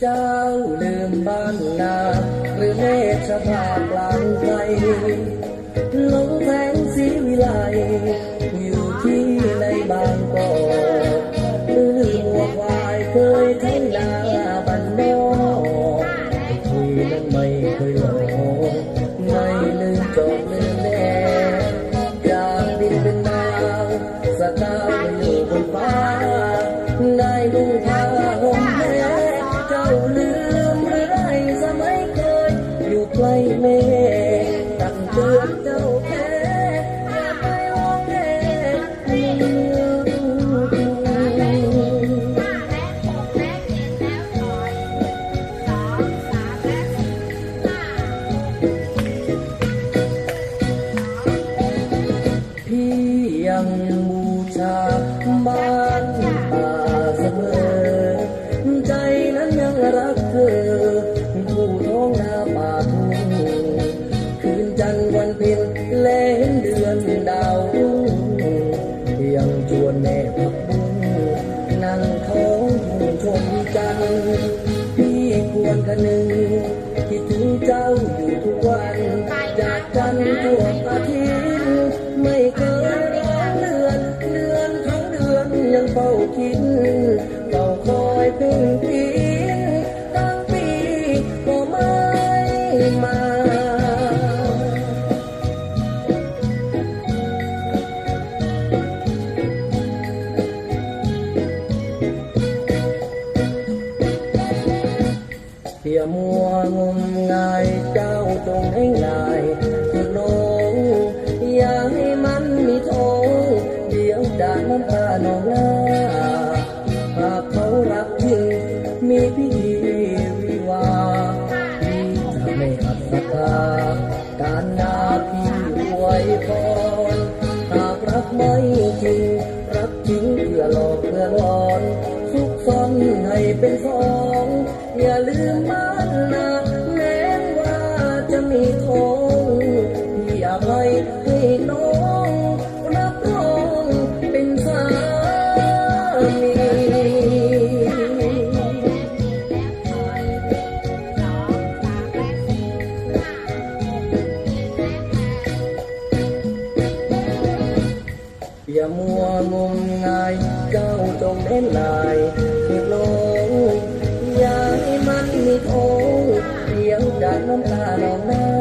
เจ้าลืมบ้านนา หรือเมฆภาพลางไกลลงแสงสีวิไลอยู่ที่ในบางกอกหรือหัวควายเคยทิ้งนาบันโนอคุยนั้นไม่เคยหลงไม่ลืมจอกลืมแน่อยากบินเป็นนาวสตาร์ไปอยู่บนฟ้าได้ดูทาง งดังเจ้า ควรคะนึงคิดถึงเจ้าอยู่ทุกวันจากกันดวงอาทิตย์ไม่เคยร้อนเลือนเลือนทั้งเดือนยังเฝ้าคิดเฝ้าคอยเพ่งพิ เพียมัวงมงายเจ้าจงให้นายคือน้องอย่าให้มันมีท้องเดี๋ยวจะน้ำตาหนองหน้าหากเขารักจริงมีพิธีวิวาห์พี่จะไม่อัดศรัทธาการนาพี่ไว้พรหากรักไม่จริงรักจริงเพื่อหลอกเพื่อหลอน ซ่อนให้เป็นสองอย่าลืมบ้านนา อย่ามัวงมงายเจ้าจงเล่นลายคือลงอย่าให้มันมีโทษเสียงจากน้ำตาหนองหน้า